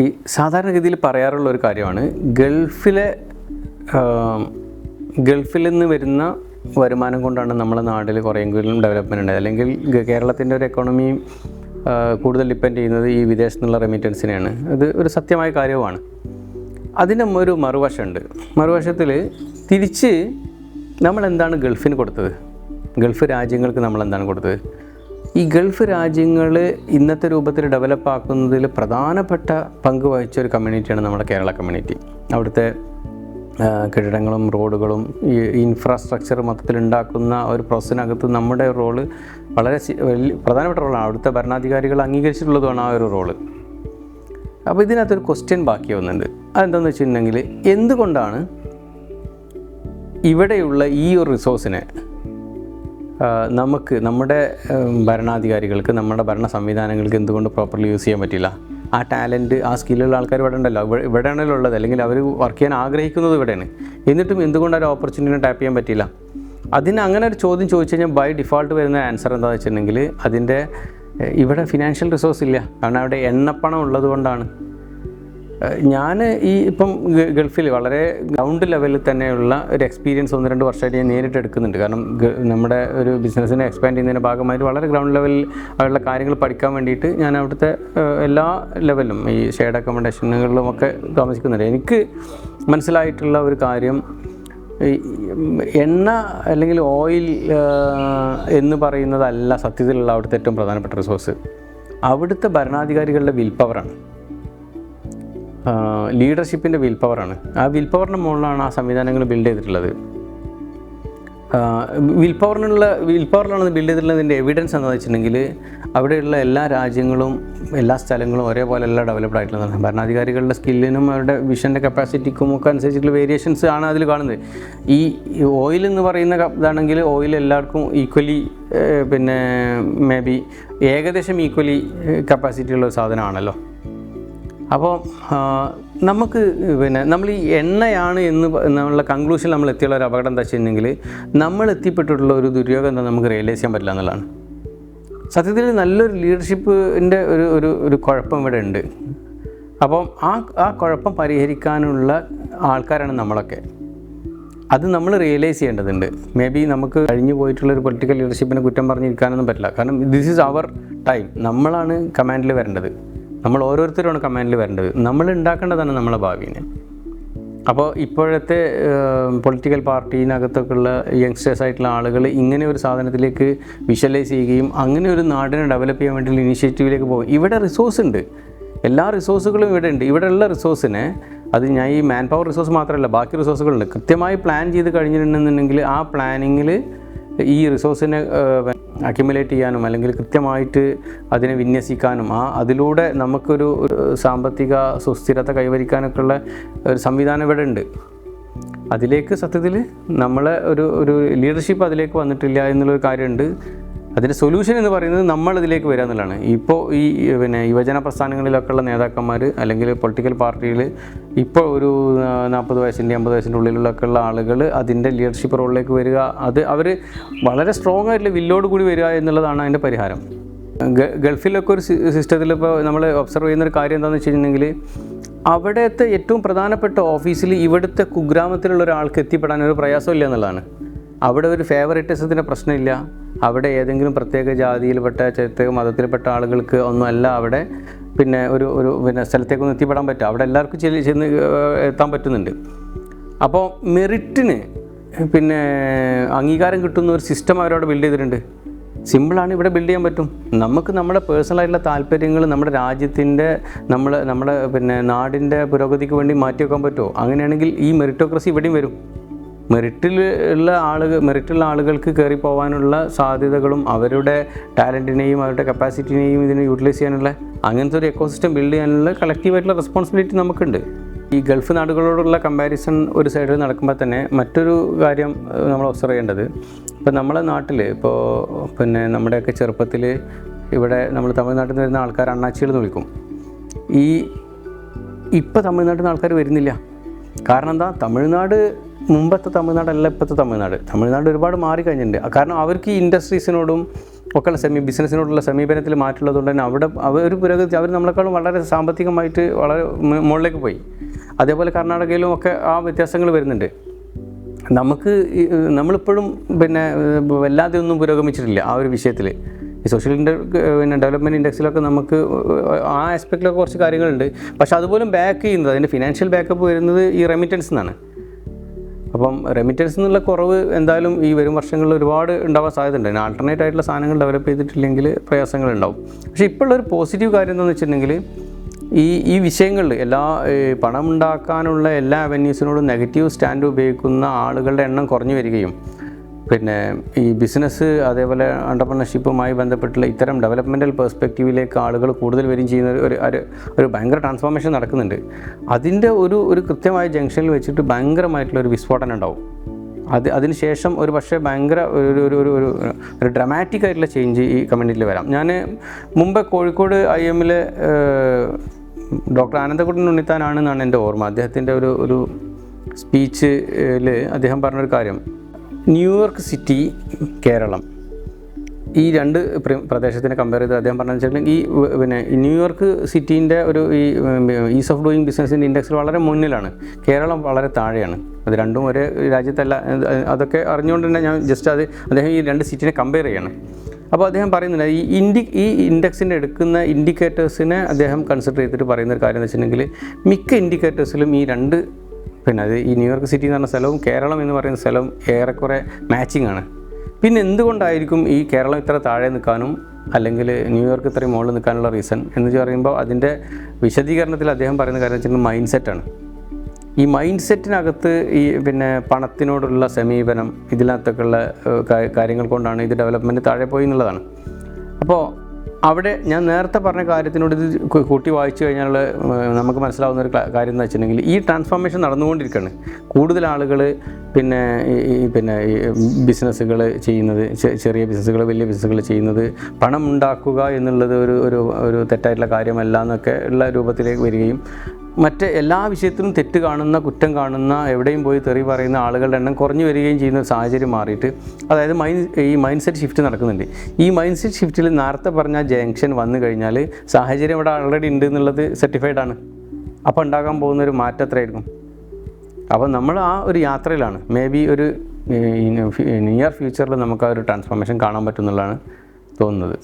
ഈ സാധാരണഗതിയിൽ പറയാറുള്ള ഒരു കാര്യമാണ്. ഗൾഫിലെ ഗൾഫിൽ നിന്ന് വരുന്ന വരുമാനം കൊണ്ടാണ് നമ്മുടെ നാട്ടിൽ കുറേയെങ്കിലും ഡെവലപ്മെന്റ് ഉണ്ടായത്. അല്ലെങ്കിൽ കേരളത്തിന്റെ ഒരു എക്കോണമി കൂടുതൽ ഡിപ്പെൻഡ് ചെയ്യുന്നത് ഈ വിദേശത്തു നിന്നുള്ള റെമിറ്റൻസിനെയാണ് അത് ഒരു സത്യമായ കാര്യവുമാണ്. അതിന് ഒരു മറുവശമുണ്ട്. മറുവശത്തിൽ തിരിച്ച് നമ്മൾ എന്താണ് ഗൾഫിന് കൊടുത്തത്? ഗൾഫ് രാജ്യങ്ങൾക്ക് നമ്മൾ എന്താണ് കൊടുത്തത്? ഈ ഗൾഫ് രാജ്യങ്ങൾ ഇന്നത്തെ രൂപത്തിൽ ഡെവലപ്പ് ആക്കുന്നതിൽ പ്രധാനപ്പെട്ട പങ്ക് വഹിച്ച ഒരു കമ്മ്യൂണിറ്റിയാണ് നമ്മുടെ കേരള കമ്മ്യൂണിറ്റി അവിടുത്തെ കെട്ടിടങ്ങളും റോഡുകളും ഈ ഇൻഫ്രാസ്ട്രക്ചർ മൊത്തത്തിൽ ഉണ്ടാക്കുന്ന ഒരു പ്രോസസ്സിനകത്ത് നമ്മുടെ റോൾ വളരെ വലിയ പ്രധാനപ്പെട്ട റോളാണ് അവിടുത്തെ ഭരണാധികാരികൾ അംഗീകരിച്ചിട്ടുള്ളതുമാണ് ആ ഒരു റോൾ അപ്പോൾ ഇതിനകത്തൊരു ക്വസ്റ്റ്യൻ ബാക്കി വന്നിട്ടുണ്ട്. അതെന്താണെന്ന് വെച്ചിട്ടുണ്ടെങ്കിൽ എന്തുകൊണ്ടാണ് ഇവിടെയുള്ള ഈ ഒരു റിസോഴ്സിനെ നമുക്ക് നമ്മുടെ ഭരണാധികാരികൾക്ക് നമ്മുടെ ഭരണ സംവിധാനങ്ങൾക്ക് എന്തുകൊണ്ട് പ്രോപ്പർലി യൂസ് ചെയ്യാൻ പറ്റില്ല ആ ടാലന്റ് ആ സ്കില്ലുള്ള ആൾക്കാർ ഇവിടെ ഉണ്ടല്ലോ. ഇവിടെ ഇവിടെയാണല്ലോ ഉള്ളത്. അല്ലെങ്കിൽ അവർ വർക്ക് ചെയ്യാൻ ആഗ്രഹിക്കുന്നത് ഇവിടെയാണ്. എന്നിട്ടും എന്തുകൊണ്ട് ഒരു ഓപ്പർച്യൂണിറ്റി ടാപ്പ് ചെയ്യാൻ പറ്റില്ല അതിന് അങ്ങനെ ഒരു ചോദ്യം ചോദിച്ചു കഴിഞ്ഞാൽ ബൈ ഡിഫോൾട്ട് വരുന്ന ആൻസർ എന്താണെന്ന് വെച്ചിട്ടുണ്ടെങ്കിൽ അതിന്റെ ഇവിടെ ഫിനാൻഷ്യൽ റിസോഴ്സ് ഇല്ല. കാരണം അവിടെ എണ്ണപ്പണം ഉള്ളത് കൊണ്ടാണ്. ഞാൻ ഈ ഇപ്പം ഗൾഫിൽ വളരെ ഗ്രൗണ്ട് ലെവലിൽ തന്നെയുള്ള ഒരു എക്സ്പീരിയൻസ് ഒന്ന് രണ്ട് വർഷമായിട്ട് ഞാൻ നേരിട്ട് എടുക്കുന്നുണ്ട്. കാരണം നമ്മുടെ ഒരു ബിസിനസ്സിനെ എക്സ്പാൻഡ് ചെയ്യുന്നതിന്റെ ഭാഗമായിട്ട് വളരെ ഗ്രൗണ്ട് ലെവലിൽ ഉള്ള കാര്യങ്ങൾ പഠിക്കാൻ വേണ്ടിയിട്ട് ഞാൻ അവിടുത്തെ എല്ലാ ലെവലിലും ഈ ഷെയർഡ് അക്കോമഡേഷനുകളിലും ഒക്കെ താമസിക്കുന്നുണ്ട്. എനിക്ക് മനസ്സിലായിട്ടുള്ള ഒരു കാര്യം എണ്ണ അല്ലെങ്കിൽ ഓയിൽ എന്ന് പറയുന്നതല്ല സത്യത്തിലുള്ള അവിടുത്തെ ഏറ്റവും പ്രധാനപ്പെട്ട റിസോഴ്സ് അവിടുത്തെ ഭരണാധികാരികളുടെ വിൽ പവറാണ് ലീഡർഷിപ്പിന്റെ വിൽ പവറാണ് ആ വിൽ പവറിന്റെ മുകളിലാണ് ആ സംവിധാനങ്ങൾ ബിൽഡ് ചെയ്തിട്ടുള്ളത്. വിൽ പവറിനുള്ള വിൽ പവറിലാണ് ബിൽഡ് ചെയ്തിട്ടുള്ളതിന്റെ എവിഡൻസ് എന്താണെന്ന് വെച്ചിട്ടുണ്ടെങ്കിൽ അവിടെയുള്ള എല്ലാ രാജ്യങ്ങളും എല്ലാ സ്ഥലങ്ങളും ഒരേപോലെ എല്ലാം ഡെവലപ്ഡ് ആയിട്ടുള്ളതാണ്. ഭരണാധികാരികളുടെ സ്കില്ലിനും അവരുടെ വിഷന്റെ കപ്പാസിറ്റിക്കും ഒക്കെ അനുസരിച്ചിട്ടുള്ള വേരിയേഷൻസ് ആണ് അതിൽ കാണുന്നത്. ഈ ഓയിൽ എന്ന് പറയുന്ന ഇതാണെങ്കിൽ ഓയിൽ എല്ലാവർക്കും ഈക്വലി പിന്നെ മേ ബി ഏകദേശം ഈക്വലി കപ്പാസിറ്റി ഉള്ള സാധനമാണല്ലോ. അപ്പോൾ നമുക്ക് പിന്നെ നമ്മൾ ഈ എണ്ണയാണ് എന്ന് നമ്മളുടെ കൺക്ലൂഷൻ നമ്മൾ എത്തിയുള്ള ഒരു അപകടം എന്താ വെച്ചിട്ടുണ്ടെങ്കിൽ നമ്മൾ എത്തിപ്പെട്ടിട്ടുള്ള ഒരു ദുര്യോഗം എന്താ നമുക്ക് റിയലൈസ് ചെയ്യാൻ പറ്റില്ല എന്നുള്ളതാണ്. സത്യത്തിൽ നല്ലൊരു ലീഡർഷിപ്പിന്റെ ഒരു ഒരു ഒരു കുഴപ്പം ഇവിടെ ഉണ്ട്. അപ്പം ആ ആ കുഴപ്പം പരിഹരിക്കാനുള്ള ആൾക്കാരാണ് നമ്മളൊക്കെ. അത് നമ്മൾ റിയലൈസ് ചെയ്യേണ്ടതുണ്ട്. മേ ബി നമുക്ക് കഴിഞ്ഞു പോയിട്ടുള്ള ഒരു പൊളിറ്റിക്കൽ ലീഡർഷിപ്പിനെ കുറ്റം പറഞ്ഞിരിക്കാനൊന്നും പറ്റില്ല. കാരണം ദിസ് ഈസ് അവർ ടൈം നമ്മളാണ് കമാൻഡിൽ വരേണ്ടത്. നമ്മൾ ഓരോരുത്തരുമാണ് കമാൻഡിൽ വരേണ്ടത് നമ്മൾ ഉണ്ടാക്കേണ്ടതാണ് നമ്മളെ ഭാവിനെ. അപ്പോൾ ഇപ്പോഴത്തെ പൊളിറ്റിക്കൽ പാർട്ടീനകത്തൊക്കെ ഉള്ള യങ്സ്റ്റേഴ്സ് ആയിട്ടുള്ള ആളുകൾ ഇങ്ങനെ ഒരു സാധനത്തിലേക്ക് വിഷ്വലൈസ് ചെയ്യുകയും അങ്ങനെ ഒരു നാടിനെ ഡെവലപ്പ് ചെയ്യാൻ വേണ്ടിയുള്ള ഇനിഷ്യേറ്റീവിലേക്ക് പോകും. ഇവിടെ റിസോഴ്സ് ഉണ്ട്. എല്ലാ റിസോഴ്സുകളും ഇവിടെ ഉണ്ട്. ഇവിടെയുള്ള റിസോഴ്സിനെ അത് ഞാൻ ഈ മാൻ പവർ റിസോഴ്സ് മാത്രമല്ല ബാക്കി റിസോഴ്സുകളുണ്ട് കൃത്യമായി പ്ലാൻ ചെയ്ത് കഴിഞ്ഞിട്ടുണ്ടെന്നുണ്ടെങ്കിൽ ആ പ്ലാനിങ്ങിൽ ഈ റിസോഴ്സിനെ അക്യുമുലേറ്റ് ചെയ്യാനും അല്ലെങ്കിൽ കൃത്യമായിട്ട് അതിനെ വിന്യസിക്കാനും ആ അതിലൂടെ നമുക്കൊരു സാമ്പത്തിക സുസ്ഥിരത കൈവരിക്കാനൊക്കെ ഉള്ള ഒരു സംവിധാനം ഇവിടെ ഉണ്ട്. അതിലേക്ക് സത്യത്തിൽ നമ്മളെ ഒരു ഒരു ലീഡർഷിപ്പ് അതിലേക്ക് വന്നിട്ടില്ല എന്നുള്ളൊരു കാര്യമുണ്ട്. അതിന്റെ സൊല്യൂഷൻ എന്ന് പറയുന്നത് നമ്മൾ ഇതിലേക്ക് വരിക എന്നുള്ളതാണ്. ഇപ്പോൾ ഈ പിന്നെ യുവജന പ്രസ്ഥാനങ്ങളിലൊക്കെയുള്ള നേതാക്കന്മാർ അല്ലെങ്കിൽ പൊളിറ്റിക്കൽ പാർട്ടിയിൽ ഇപ്പോൾ ഒരു നാൽപ്പത് വയസ്സിന്റെ അമ്പത് വയസ്സിന്റെ ഉള്ളിലൊക്കെ ഉള്ള ആളുകൾ അതിന്റെ ലീഡർഷിപ്പ് റോളിലേക്ക് വരിക. അത് അവർ വളരെ സ്ട്രോങ് ആയിട്ടുള്ള വില്ലോട് കൂടി വരിക എന്നുള്ളതാണ് അതിന്റെ പരിഹാരം. ഗൾഫിലൊക്കെ ഒരു സിസ്റ്റത്തിൽ ഇപ്പോൾ നമ്മൾ ഒബ്സർവ് ചെയ്യുന്ന ഒരു കാര്യം എന്താണെന്ന് വെച്ച് കഴിഞ്ഞിട്ടുണ്ടെങ്കിൽ അവിടുത്തെ ഏറ്റവും പ്രധാനപ്പെട്ട ഓഫീസിൽ ഇവിടുത്തെ കുഗ്രാമത്തിലുള്ള ഒരാൾക്ക് എത്തിപ്പെടാൻ ഒരു പ്രയാസമില്ല എന്നുള്ളതാണ്. അവിടെ ഒരു ഫേവറേറ്റിസത്തിന്റെ പ്രശ്നമില്ല. അവിടെ ഏതെങ്കിലും പ്രത്യേക ജാതിയിൽപ്പെട്ട പ്രത്യേക മതത്തിൽപ്പെട്ട ആളുകൾക്ക് ഒന്നുമല്ല അവിടെ പിന്നെ ഒരു ഒരു പിന്നെ സ്ഥലത്തേക്കൊന്നും എത്തിപ്പെടാൻ പറ്റും അവിടെ എല്ലാവർക്കും ചെല്ലി ചെന്ന് എത്താൻ പറ്റുന്നുണ്ട്. അപ്പോൾ മെറിറ്റിന് പിന്നെ അംഗീകാരം കിട്ടുന്ന ഒരു സിസ്റ്റം അവരവിടെ ബിൽഡ് ചെയ്തിട്ടുണ്ട്. സിമ്പിളാണ് ഇവിടെ ബിൽഡ് ചെയ്യാൻ പറ്റും. നമുക്ക് നമ്മുടെ പേഴ്സണലായിട്ടുള്ള താല്പര്യങ്ങൾ നമ്മുടെ രാജ്യത്തിന്റെ നമ്മൾ നമ്മുടെ പിന്നെ നാടിന്റെ പുരോഗതിക്ക് വേണ്ടി മാറ്റി വെക്കാൻ പറ്റുമോ? അങ്ങനെയാണെങ്കിൽ ഈ മെറിറ്റോക്രസി ഇവിടെയും വരും. മെറിറ്റിൽ ഉള്ള ആളുകൾ മെറിറ്റുള്ള ആളുകൾക്ക് കയറി പോകാനുള്ള സാധ്യതകളും അവരുടെ ടാലന്റിനെയും അവരുടെ കപ്പാസിറ്റിനെയും ഇതിനെ യൂട്ടിലൈസ് ചെയ്യാനുള്ള അങ്ങനത്തെ ഒരു എക്കോസിസ്റ്റം ബിൽഡ് ചെയ്യാനുള്ള കളക്റ്റീവായിട്ടുള്ള റെസ്പോൺസിബിലിറ്റി നമുക്കുണ്ട്. ഈ ഗൾഫ് നാടുകളോടുള്ള കമ്പാരിസൺ ഒരു സൈഡിൽ നടക്കുമ്പോൾ തന്നെ മറ്റൊരു കാര്യം നമ്മൾ ഒബ്സർവ് ചെയ്യേണ്ടത്. ഇപ്പം നമ്മളെ നാട്ടിൽ ഇപ്പോൾ പിന്നെ നമ്മുടെയൊക്കെ ചെറുപ്പത്തിൽ ഇവിടെ നമ്മൾ തമിഴ്നാട്ടിൽ നിന്ന് വരുന്ന ആൾക്കാർ അണ്ണാച്ചികൾ എന്ന് വിളിക്കും. ഈ ഇപ്പോൾ തമിഴ്നാട്ടിൽ നിന്ന് ആൾക്കാർ വരുന്നില്ല. കാരണം എന്താ? തമിഴ്നാട് മുമ്പത്തെ തമിഴ്നാടല്ല ഇപ്പോഴത്തെ തമിഴ്നാട്. തമിഴ്നാട് ഒരുപാട് മാറിക്കഴിഞ്ഞിട്ടുണ്ട് കാരണം അവർക്ക് ഈ ഇൻഡസ്ട്രീസിനോടും ഒക്കെയുള്ള സെമി ബിസിനസ്സിനോടുള്ള സമീപനത്തിൽ മാറ്റുള്ളതുകൊണ്ട് തന്നെ അവിടെ അവർ പുരോഗതി അവർ നമ്മളെക്കാളും വളരെ സാമ്പത്തികമായിട്ട് വളരെ മുകളിലേക്ക് പോയി. അതേപോലെ കർണാടകയിലും ഒക്കെ ആ വ്യത്യാസങ്ങൾ വരുന്നുണ്ട്. നമുക്ക് നമ്മളിപ്പോഴും പിന്നെ വല്ലാതെ ഒന്നും പുരോഗമിച്ചിട്ടില്ല ആ ഒരു വിഷയത്തിൽ. ഈ സോഷ്യൽ ഇൻഡ പിന്നെ ഡെവലപ്മെന്റ് ഇൻഡെക്സിലൊക്കെ നമുക്ക് ആ ആസ്പെക്റ്റിലൊക്കെ കുറച്ച് കാര്യങ്ങളുണ്ട്. പക്ഷേ അതുപോലും ബാക്ക് ചെയ്യുന്നത് അതിന്റെ ഫിനാൻഷ്യൽ ബാക്കപ്പ് വരുന്നത് ഈ റെമിറ്റൻസ് നിന്നാണ് അപ്പം റെമിറ്റൻസ് എന്നുള്ള കുറവ് എന്തായാലും ഈ വരും വർഷങ്ങളിൽ ഒരുപാട് ഉണ്ടാവാൻ സാധ്യതയുണ്ട്. അതിന് ആൾട്ടർനേറ്റ് ആയിട്ടുള്ള സാധനങ്ങൾ ഡെവലപ്പ് ചെയ്തിട്ടില്ലെങ്കിൽ പ്രയാസങ്ങൾ ഉണ്ടാവും പക്ഷേ ഇപ്പോഴുള്ളൊരു പോസിറ്റീവ് കാര്യം എന്താണെന്ന് വെച്ചിട്ടുണ്ടെങ്കിൽ ഈ ഈ വിഷയങ്ങളിൽ എല്ലാ പണമുണ്ടാക്കാനുള്ള എല്ലാ അവന്യൂസിനോടും നെഗറ്റീവ് സ്റ്റാൻഡ് ഉപയോഗിക്കുന്ന ആളുകളുടെ എണ്ണം കുറഞ്ഞു വരികയും പിന്നെ ഈ ബിസിനസ് അതേപോലെ അണ്ടർപ്രണർഷിപ്പുമായി ബന്ധപ്പെട്ടുള്ള ഇത്തരം ഡെവലപ്മെന്റൽ പെർസ്പെക്റ്റീവിലേക്ക് ആളുകൾ കൂടുതൽ വരും ചെയ്യുന്ന ഒരു ഒരു ഭയങ്കര ട്രാൻസ്ഫോർമേഷൻ നടക്കുന്നുണ്ട്. അതിന്റെ ഒരു ഒരു കൃത്യമായ ജംഗ്ഷനിൽ വെച്ചിട്ട് ഭയങ്കരമായിട്ടുള്ള ഒരു വിസ്ഫോടനം ഉണ്ടാവും. അത് അതിനുശേഷം ഒരു പക്ഷേ ഭയങ്കര ഒരു ഒരു ഒരു ഒരു ഒരു ഡ്രമാറ്റിക് ആയിട്ടുള്ള ചേഞ്ച് ഈ കമ്മ്യൂണിറ്റിയിൽ വരാം. ഞാൻ മുമ്പേ കോഴിക്കോട് ഐ എമ്മിൽ ഡോക്ടർ ആനന്ദകുട്ടൻ ഉണ്ണിത്താനാണെന്നാണ് എന്റെ ഓർമ്മ. അദ്ദേഹത്തിന്റെ ഒരു ഒരു സ്പീച്ചിൽ അദ്ദേഹം പറഞ്ഞൊരു കാര്യം. New York city Keralam. ഈ രണ്ട് പ്ര- പ്രദേശത്തിനെ കമ്പയർ ചെയ്ത് അദ്ദേഹം പറഞ്ഞു വെച്ചിട്ടുണ്ടെങ്കിൽ ഈ പിന്നെ ന്യൂയോർക്ക് സിറ്റീന്റെ ഒരു ഈ ഈസ് ഓഫ് ഡൂയിങ് ബിസിനസ്സിന്റെ ഇൻഡെക്സിൽ വളരെ മുന്നിലാണ്. കേരളം വളരെ താഴെയാണ്. അത് രണ്ടും ഒരേ രാജ്യത്തല്ല. അതൊക്കെ അറിഞ്ഞുകൊണ്ട് തന്നെ ഞാൻ ജസ്റ്റ് അത് അദ്ദേഹം ഈ രണ്ട് സിറ്റിനെ കമ്പയർ ചെയ്യണം. അപ്പോൾ അദ്ദേഹം പറയുന്നുണ്ട് ഈ ഇൻഡി ഈ ഇൻഡെക്സിന്റെ എടുക്കുന്ന ഇൻഡിക്കേറ്റേഴ്സിനെ അദ്ദേഹം കൺസിഡർ ചെയ്തിട്ട് പറയുന്ന ഒരു കാര്യം എന്ന് വെച്ചിട്ടുണ്ടെങ്കിൽ മിക്ക ഇൻഡിക്കേറ്റേഴ്സിലും ഈ രണ്ട് പിന്നെ അത് ഈ ന്യൂയോർക്ക് സിറ്റി എന്ന് പറഞ്ഞ സ്ഥലവും കേരളം എന്ന് പറയുന്ന സ്ഥലവും ഏറെക്കുറെ മാച്ചിങ് ആണ്. പിന്നെ എന്തുകൊണ്ടായിരിക്കും ഈ കേരളം ഇത്ര താഴെ നിൽക്കാനും അല്ലെങ്കിൽ ന്യൂയോർക്ക് ഇത്രയും മുകളിൽ നിൽക്കാനുള്ള റീസൺ എന്ന് പറയുമ്പോൾ അതിന്റെ വിശദീകരണത്തിൽ അദ്ദേഹം പറയുന്ന കാര്യം വെച്ചിട്ടുണ്ടെങ്കിൽ മൈൻഡ് സെറ്റാണ് ഈ മൈൻഡ് സെറ്റിനകത്ത് ഈ പിന്നെ പണത്തിനോടുള്ള സമീപനം ഇതിനകത്തൊക്കെയുള്ള കാര്യങ്ങൾ കൊണ്ടാണ് ഇത് ഡെവലപ്മെന്റ് താഴെ പോയി എന്നുള്ളതാണ്. അപ്പോൾ അവിടെ ഞാൻ നേരത്തെ പറഞ്ഞ കാര്യത്തിനോട് ഇത് കൂട്ടി വായിച്ചു കഴിഞ്ഞാൽ നമുക്ക് മനസ്സിലാവുന്ന ഒരു കാര്യം എന്ന് വെച്ചിട്ടുണ്ടെങ്കിൽ ഈ ട്രാൻസ്ഫോർമേഷൻ നടന്നുകൊണ്ടിരിക്കുകയാണ് കൂടുതൽ ആളുകൾ പിന്നെ ഈ- പിന്നെ ബിസിനസ്സുകൾ ചെയ്യുന്നത് ചെറിയ ബിസിനസ്സുകൾ വലിയ ബിസിനസ്സുകൾ ചെയ്യുന്നത് പണം ഉണ്ടാക്കുക എന്നുള്ളത് ഒരു ഒരു ഒരു തെറ്റായിട്ടുള്ള കാര്യമല്ല എന്നൊക്കെ ഉള്ള രൂപത്തിലേക്ക് വരികയും മറ്റ് എല്ലാ വിഷയത്തിലും തെറ്റ് കാണുന്ന കുറ്റം കാണുന്ന എവിടെയും പോയി തെറി പറയുന്ന ആളുകളുടെ എണ്ണം കുറഞ്ഞു വരികയും ചെയ്യുന്ന ഒരു സാഹചര്യം മാറിയിട്ട് അതായത് മൈൻഡ് ഈ മൈൻഡ് സെറ്റ് ഷിഫ്റ്റ് നടക്കുന്നുണ്ട്. ഈ മൈൻഡ് സെറ്റ് ഷിഫ്റ്റിൽ നേരത്തെ പറഞ്ഞ ജംഗ്ഷൻ വന്നു കഴിഞ്ഞാൽ സാഹചര്യം ഇവിടെ ഓൾറെഡി ഉണ്ട് എന്നുള്ളത് സർട്ടിഫൈഡ് ആണ്. അപ്പോൾ ഉണ്ടാകാൻ പോകുന്ന ഒരു മാറ്റം എത്രയായിരിക്കും? അപ്പോൾ നമ്മൾ ആ ഒരു യാത്രയിലാണ്. മേ ബി ഒരു നിയർ ഫ്യൂച്ചറിൽ നമുക്ക് ആ ഒരു ട്രാൻസ്ഫോർമേഷൻ കാണാൻ പറ്റും എന്നുള്ളതാണ് തോന്നുന്നത്.